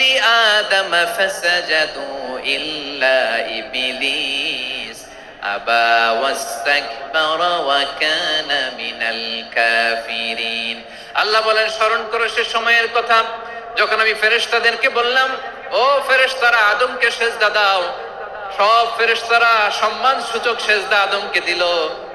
লি আদম ফাসাজাদু ইল্লা ইবলিস আবা ওয়াস্তাকবারা ওয়া কানা মিনাল কাফিরিন আল্লাহ বলেন, স্মরণ করো সে সময়ের কথা, যখন আমি ফেরেশতাদেরকে বললাম, ও ফেরেশতারা, আদমকে সেজদা দাও। সব ফেরেশতারা সম্মান সূচক সেজদা আদমকে দিল।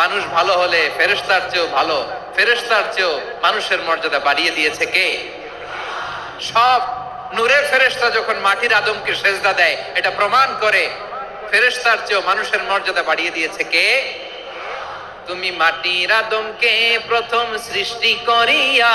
মানুষ ভালো হলে ফেরেশতার চেয়েও ভালো। ফেরেশতার চেয়েও মানুষের মর্যাদা বাড়িয়ে দিয়েছে কে? সব নূরের ফেরেশতা যখন মাটির আদমকে সেজদা দেয়, এটা প্রমাণ করে ফেরেশতার চেয়েও মানুষের মর্যাদা বাড়িয়ে দিয়েছে কে? তুমি মাটির আদমকে প্রথম সৃষ্টি করিয়া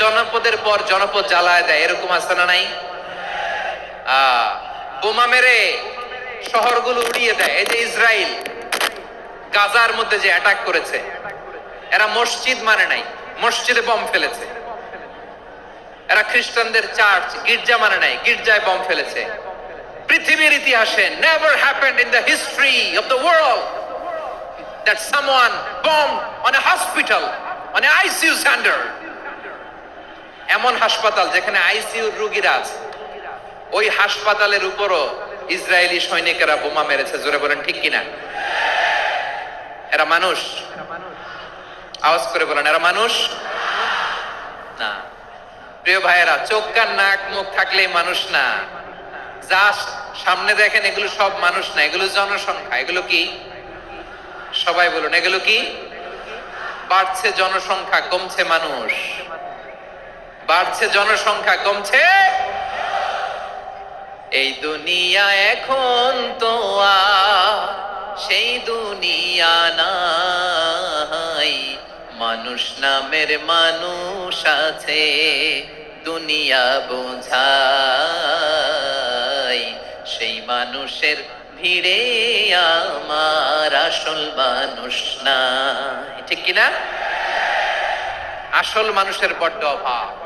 জনপদের পর জনপদ জ্বালায় দেয়, এরকম আছে না নাই? বোমা মেরে শহরগুলো উড়িয়ে দেয়। এই যে ইসরায়েল গাজার মধ্যে যে অ্যাটাক করেছে, এরা মসজিদ মানে নাই, মসজিদে বম ফেলেছে। এরা খ্রিস্টানদের চার্চ গির্জা মানে নাই, গির্জায় বম ফেলেছে। পৃথিবীর ইতিহাসে never happened in the history of the world that someone bombed on a hospital, on a ICU center এমন হাসপাতাল যেখানে আইসিইউ রোগীরা আছে। ওই হাসপাতালের উপরও ইসরায়েলি সৈনিকেরা বোমা মেরেছে। জোরে বলেন, ঠিক কিনা? এরা মানুষ? আওয়াজ করে বলেন, এরা মানুষ? না। প্রিয় ভাইয়েরা, চোখ কান নাক মুখ থাকলেই মানুষ না। যা সামনে দেখেন, এগুলো সব মানুষ না। এগুলো জনসংখ্যা। এগুলো কি? সবাই বলুন, এগুলো কি? বাড়ছে জনসংখ্যা, কমছে মানুষ। বাড়ছে জনসংখ্যা, কমছে। এই দুনিয়া এখন তো সেই দুনিয়া নাই। মানুষ নামের মানুষ আছে, দুনিয়া বোঝাই। সেই মানুষের ভিড়ে আমার আসল মানুষ নাই। ঠিক কিনা? আসল মানুষের বড্ড অভাব।